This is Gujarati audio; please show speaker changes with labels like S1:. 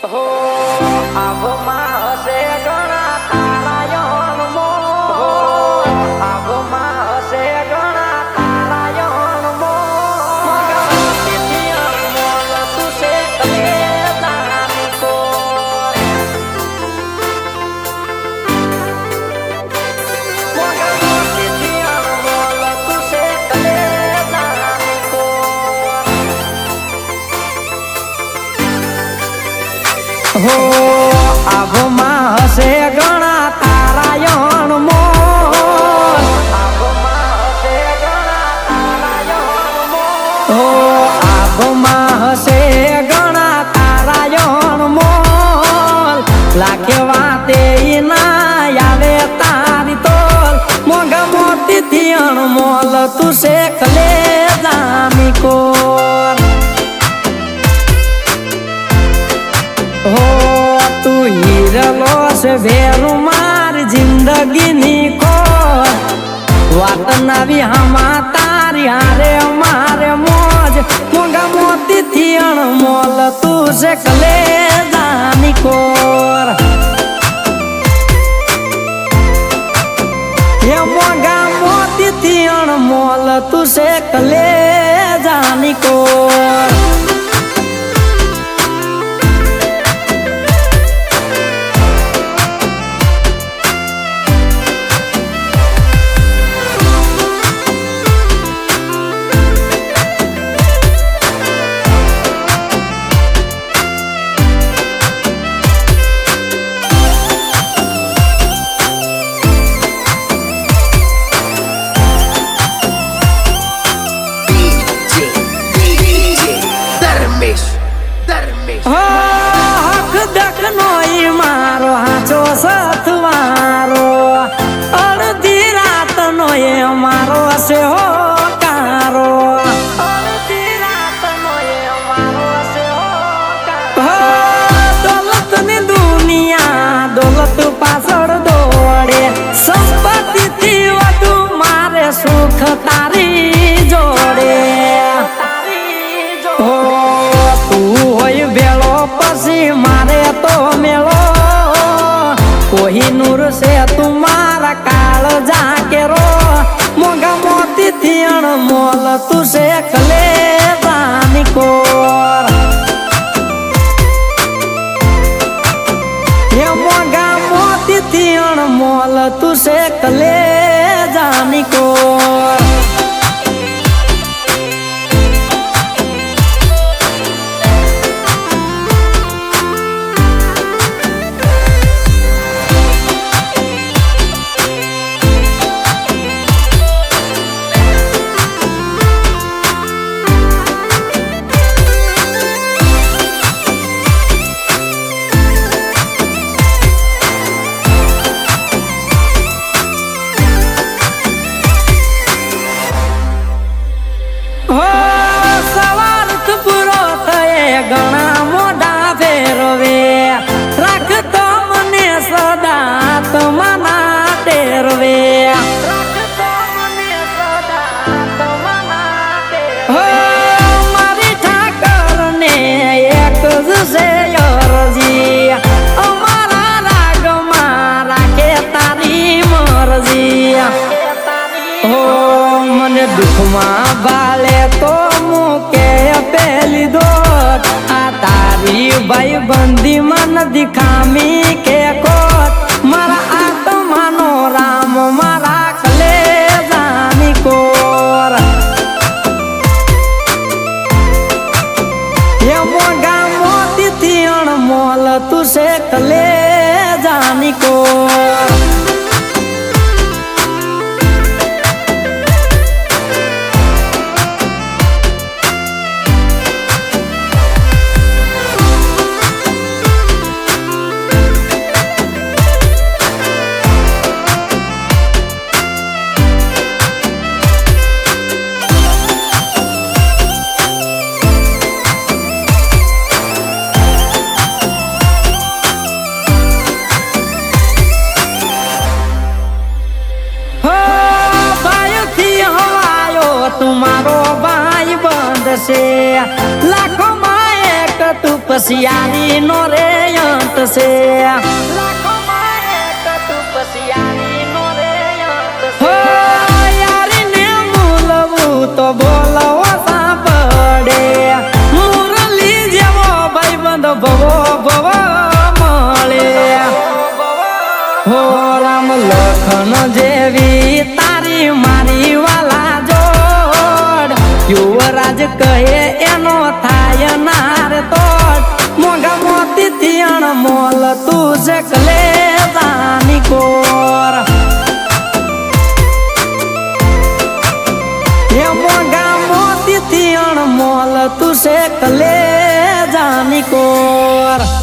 S1: હો આભમાં હશે ઘણા તારાયણ આભમાં હશે ઘણા તારાયણ મોલ હો આભમાં હશે ઘણા તારાયણ મોલ લાગે વાતે ના તારી તોલ. મોગા મોતી થી તું શેખ લે જામી ભેરું માર જિંદગીની ખોર વાત નવી હમા તારી હારે મારે મોજ. મોગા મોતી થી અણમોલ, તું છે કલે જાની કોર. હે મોગા મોતી થી અણમોલ, તું છે હક દક નો મારો હાચો સથવારો અડધી રાતનો એ મારો છે હો. કોઈ નૂર છે તું મારા કાળ જાકેરો મોગા મોતી થી અણમોલ તું છે કલે દાની થયે મન દિખામી કે કોટ મારા આત્માનો રામ, મારા કલે જાની કોર. હે ગામો તિથિ અણમોલ તું છે તું મારો ભાઈ બંધ છે છે લાખોમાં એક તું પસિયારી નો રે અંત મૂલવું તો બોલવો સાંભળે. મુરલી જેવો ભાઈબંધ ભવો ભવો મળે. હો રામ લખન જેવી કહે એનો થાય નાર તો મોગા મોતી તિયણ મોલ તું છે કલે જાની કોર. એ મોગા મોતી તિયણ મોલ તું છે જાની કોર.